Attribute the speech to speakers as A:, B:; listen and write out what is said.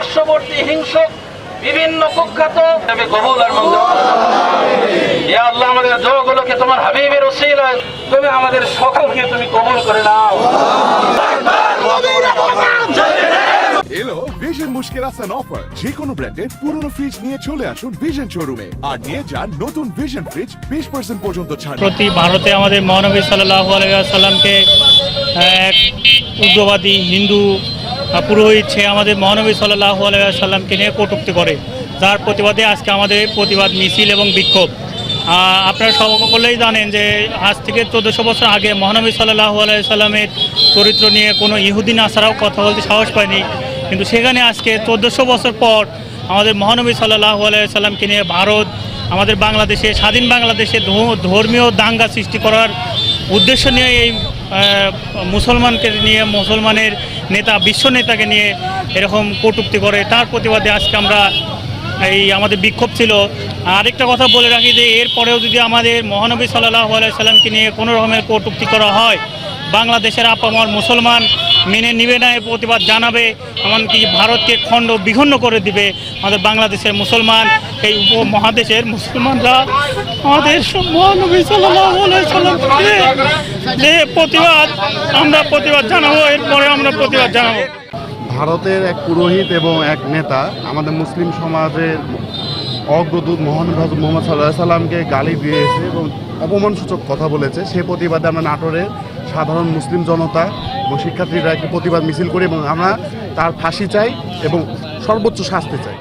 A: পার্শ্ববর্তী হিংসক বিভিন্ন কুখ্যাত কবুল আর ইয়া আল্লাহ আমাদের দোয়াগুলোকে তোমার হাবিবের ওসিল তুমি আমাদের সকলকে তুমি কবুল করে নাও।
B: এলো ভিশন মুশকিল আসান অফার যে কোনো ব্র্যান্ডের পুরনো ফ্রিজ নিয়ে চলে আসুন ভিশন শোরুমে আর নিয়ে যান নতুন ভিশন ফ্রিজ বিশ পার্সেন্ট পর্যন্ত ছাড়।
C: প্রতি ভারতে আমাদের মহানবী সাল্লাহ আলাইসাল্লামকে এক উগ্রবাদী হিন্দু পুরোহিত সে আমাদের মহানবী সাল্লাহ আলাইসাল্লামকে নিয়ে কটুক্তি করে। যার প্রতিবাদে আজকে আমাদের প্রতিবাদ মিছিল এবং বিক্ষোভ। আপনারা সকলেই জানেন যে আজ থেকে চোদ্দোশো বছর আগে মহানবী সাল্লাহ আলাইসাল্লামের চরিত্র নিয়ে কোনো ইহুদিন আসারাও কথা বলতে সাহস পায়নি। কিন্তু সেখানে আজকে চোদ্দোশো বছর পর আমাদের মহানবী সাল্লাহ আলাইসাল্লামকে নিয়ে ভারত, আমাদের বাংলাদেশে, স্বাধীন বাংলাদেশে ধর্মীয় দাঙ্গা সৃষ্টি করার উদ্দেশ্য নিয়ে এই মুসলমানকে নিয়ে, মুসলমানের নেতা, বিশ্ব নেতাকে নিয়ে এরকম কটুক্তি করে, তার প্রতিবাদে আজকে আমরা এই আমাদের বিক্ষোভ ছিল। আরেকটা কথা বলে রাখি যে, এরপরেও যদি আমাদের মহানবী সাল্লাহ সাল্লামকে নিয়ে কোনো রকমের কটুক্তি করা হয় বাংলাদেশের আপামর মুসলমান মেনে নিবে না এর প্রতিবাদ জানাবে, এমনকি ভারতকে খণ্ড বিখণ্ড করে দিবে আমাদের বাংলাদেশের মুসলমান। এই উপমহাদেশের মুসলমানরা আমাদের যে প্রতিবাদ আমরা প্রতিবাদ জানাব, এরপরে আমরা প্রতিবাদ জানাব।
D: ভারতের এক পুরোহিত এবং এক নেতা আমাদের মুসলিম সমাজের অগ্রদূত হজরত মোহাম্মদ সাল্লাহ সাল্লামকে গালি দিয়েছে এবং অপমানসূচক কথা বলেছে। সে প্রতিবাদে আমরা নাটোরের সাধারণ মুসলিম জনতা এবং শিক্ষার্থীরা একটি প্রতিবাদ মিছিল করি এবং আমরা তার ফাঁসি চাই এবং সর্বোচ্চ শাস্তি চাই।